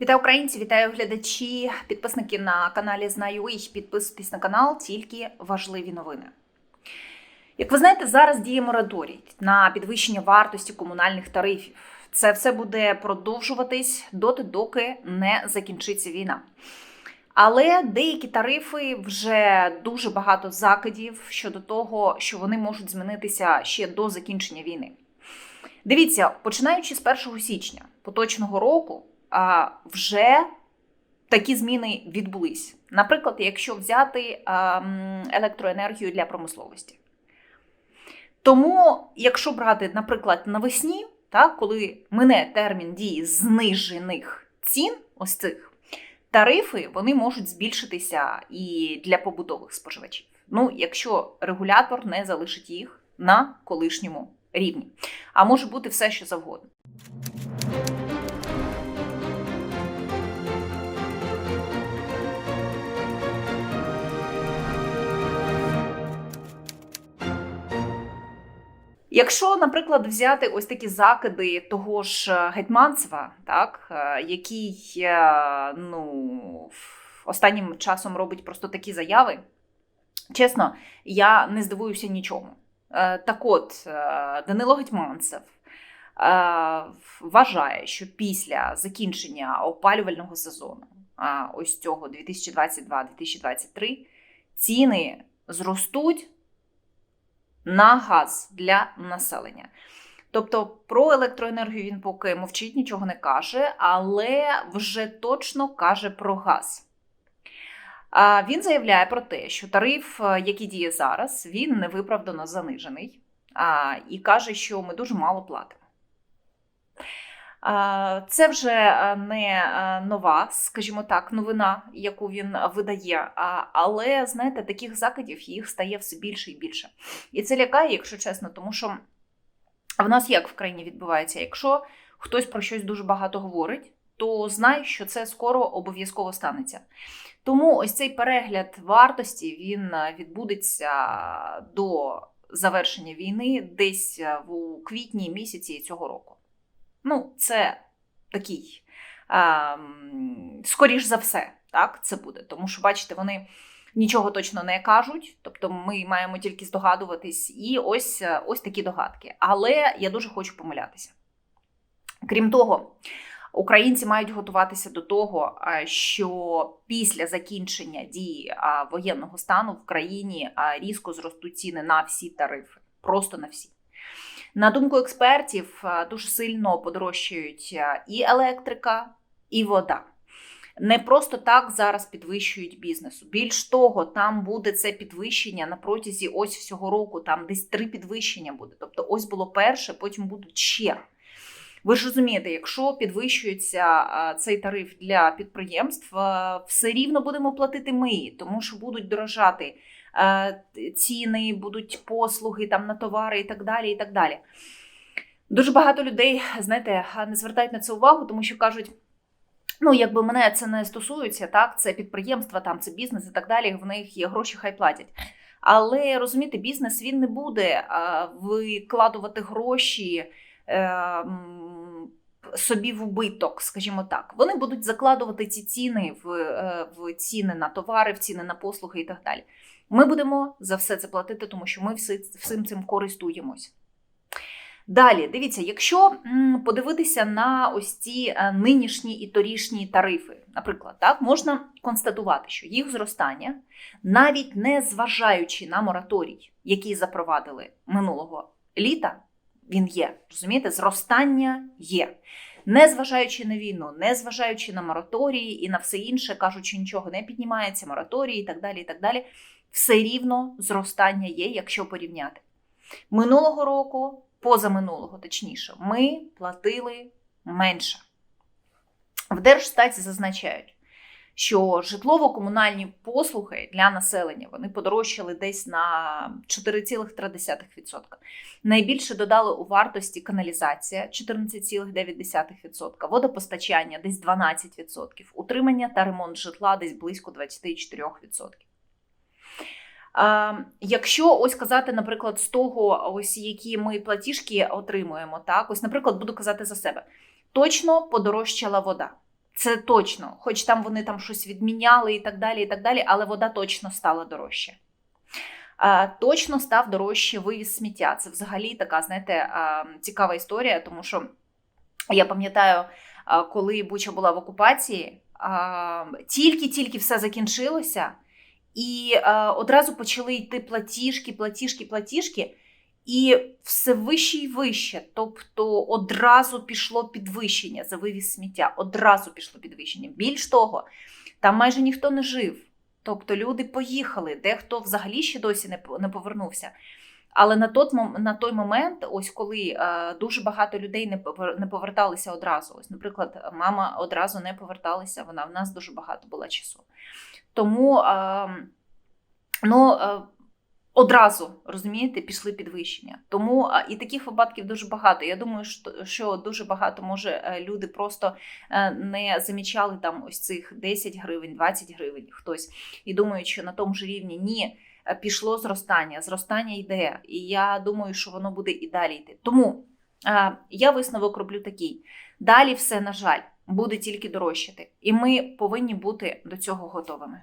Вітаю українці, вітаю глядачі, підписники на каналі Знаю їх. Підписуйтесь на канал, тільки важливі новини. Як ви знаєте, зараз діє мораторій на підвищення вартості комунальних тарифів. Це все буде продовжуватись доти, доки не закінчиться війна. Але деякі тарифи вже дуже багато закидів щодо того, що вони можуть змінитися ще до закінчення війни. Дивіться, починаючи з 1 січня поточного року, вже такі зміни відбулись. Наприклад, якщо взяти електроенергію для промисловості. Тому, якщо брати, наприклад, навесні, так, коли мине термін дії знижених цін, ось цих тарифи, вони можуть збільшитися і для побутових споживачів. Ну, якщо регулятор не залишить їх на колишньому рівні. А може бути все, що завгодно. Якщо, наприклад, взяти ось такі закиди того ж е, Гетьманцева, так, е, який ну, останнім часом робить просто такі заяви, чесно, я не здивуюся нічому. Е, Так от, Данило Гетьманцев вважає, що після закінчення опалювального сезону, ось цього 2022-2023, ціни зростуть на газ для населення. Тобто про електроенергію він поки мовчить, нічого не каже, але вже точно каже про газ. Він заявляє про те, що тариф, е, який діє зараз, він невиправдано занижений, і каже, що ми дуже мало платимо. Це вже е, не е, нова, скажімо так, новина, яку він видає. Але знаєте, таких закидів їх стає все більше і більше. І це лякає, якщо чесно, тому що в нас як в країні відбувається, якщо хтось про щось дуже багато говорить, то знай, що це скоро обов'язково станеться. Тому ось цей перегляд вартості він відбудеться до завершення війни десь у квітні місяці цього року. Ну, це такий, а, скоріш за все, так, це буде. Тому що, бачите, вони нічого точно не кажуть, тобто ми маємо тільки здогадуватись, і ось, ось такі догадки. Але я дуже хочу помилятися. Крім того, Українці мають готуватися до того, що після закінчення дії воєнного стану в країні різко зростуть ціни на всі тарифи, просто на всі. На думку експертів, дуже сильно подорожчають і електрика, і вода. Не просто так зараз підвищують бізнесу. Більш того, там буде це підвищення на протязі ось всього року. Там десь три підвищення буде. Тобто, ось було перше, потім будуть ще. Ви ж розумієте, якщо підвищується цей тариф для підприємств, все рівно будемо платити ми, тому що будуть дорожати ціни, будуть послуги там на товари і так далі. і так далі. Дуже багато людей, знаєте, не звертають на це увагу, тому що кажуть. Ну, якби мене це не стосується, так, це підприємства, там це бізнес і так далі. В них є гроші, хай платять. Але розумієте, бізнес він не буде а, викладувати гроші е, собі в убиток, скажімо так. Вони будуть закладувати ці ціни в, е, в ціни на товари, в ціни на послуги і так далі. Ми будемо за все це платити, тому що ми всі, всім цим користуємось. Далі, дивіться, якщо подивитися на ось ці е, нинішні і торішні тарифи, наприклад, так, можна констатувати, що їх зростання, навіть не зважаючи на мораторій, який запровадили минулого літа, він є. Розумієте, зростання є. Незважаючи на війну, незважаючи на мораторії і на все інше, кажуть, що нічого не піднімається, мораторії і так далі, і так далі, все рівно зростання є, якщо порівняти. Минулого року позаминулого, точніше, ми платили менше. В Держстаті зазначають, що житлово-комунальні послуги для населення вони подорожчали десь на 4,3%. Найбільше додали у вартості каналізація 14,9%, водопостачання десь 12%, утримання та ремонт житла десь близько 24%. Якщо ось казати, наприклад, з того, ось які ми платіжки отримуємо, так ось, наприклад, буду казати за себе, точно подорожчала вода. Це точно, хоч там вони там щось відміняли і так далі, і так далі, але вода точно стала дорожче. Точно став дорожче вивіз сміття. Це взагалі така, знаєте, цікава історія, тому що я пам'ятаю, коли Буча була в окупації, тільки-тільки все закінчилося, і одразу почали йти платіжки, платіжки, платіжки. І все вище і вище. Тобто одразу пішло підвищення за вивіз сміття. Одразу пішло підвищення. Більш того, там майже ніхто не жив. Тобто люди поїхали, дехто взагалі ще досі не повернувся. Але на той, на той момент, ось коли е, дуже багато людей не не поверталися одразу. Ось, наприклад, мама одразу не поверталася, вона в нас дуже багато була часу. Тому е, ну, е, одразу розумієте, пішли підвищення. Тому і таких випадків дуже багато. Я думаю, що, дуже багато може е, люди просто е, не замічали там ось цих 10 гривень, 20 гривень хтось і думають, що на тому ж рівні ні. е, Пішло зростання, зростання йде, і я думаю, що воно буде і далі йти. Тому я висновок роблю такий: далі все, на жаль, буде тільки дорожчати, і ми повинні бути до цього готовими.